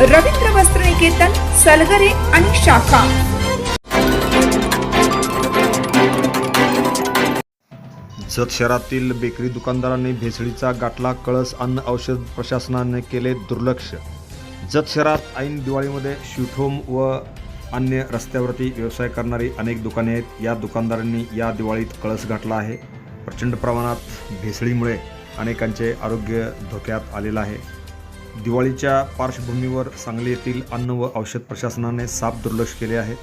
रवींद्र वस्त्र निकेतन सलगरे आणि शाखा. जत शहरातील बेकरी दुकानदारांनी भेसळीचा गाठला कळस अन्न औषध प्रशासनाने केले दुर्लक्ष. जत शहरात ऐन दिवाळीमध्ये स्वीटहोम व अन्य रस्त्यावरती व्यवसाय करणारी अनेक दुकाने आहेत. या दुकानदारांनी या दिवाळीत कळस गाठला आहे. प्रचंड प्रमाणात भेसळीमुळे अनेकांचे आरोग्य धोक्यात आलेलं आहे. दिवाळीच्या पार्श्वभूमीवर सांगली येथील अन्न व औषध प्रशासनाने साफ दुर्लक्ष केले आहे.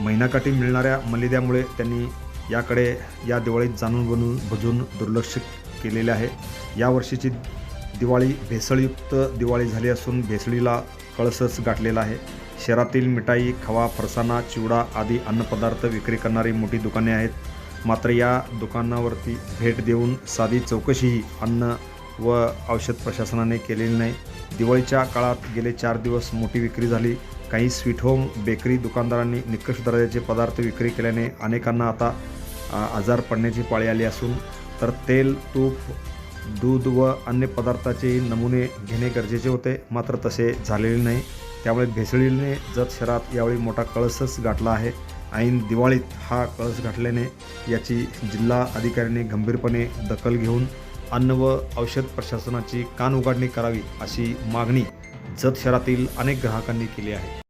महिनाकाठी मिळणाऱ्या मलिद्यामुळे त्यांनी याकडे या दिवाळीत जाणून बनून भजून दुर्लक्ष केलेले आहे. यावर्षीची दिवाळी भेसळयुक्त दिवाळी झाली असून भेसळीला कळसच गाठलेला आहे. शहरातील मिठाई खवा फरसाणा चिवडा आदी अन्नपदार्थ विक्री करणारी मोठी दुकाने आहेत. मात्र या दुकानावरती भेट देऊन साधी चौकशीही अन्न व औषध प्रशासनाने केलेली नाही. दिवाळीच्या काळात गेले चार दिवस मोठी विक्री झाली. काही स्वीट होम बेकरी दुकानदारांनी निकष दर्जाचे पदार्थ विक्री केल्याने अनेकांना आता आजार पडण्याची पाळी आली असून तर तेल तूप दूध व अन्य पदार्थाचेही नमुने घेणे गरजेचे होते. मात्र तसे झालेले नाही. त्यामुळे भेसळीने जत शहरात यावेळी मोठा कळसच गाठला आहे. ऐन दिवाळीत हा कळस गाठल्याने याची जिल्हा अधिकाऱ्यांनी गंभीरपणे दखल घेऊन अन्न व औषध प्रशासनाची कान उघडणी करावी अशी मागणी जत शहरातील अनेक ग्राहकांनी केली आहे.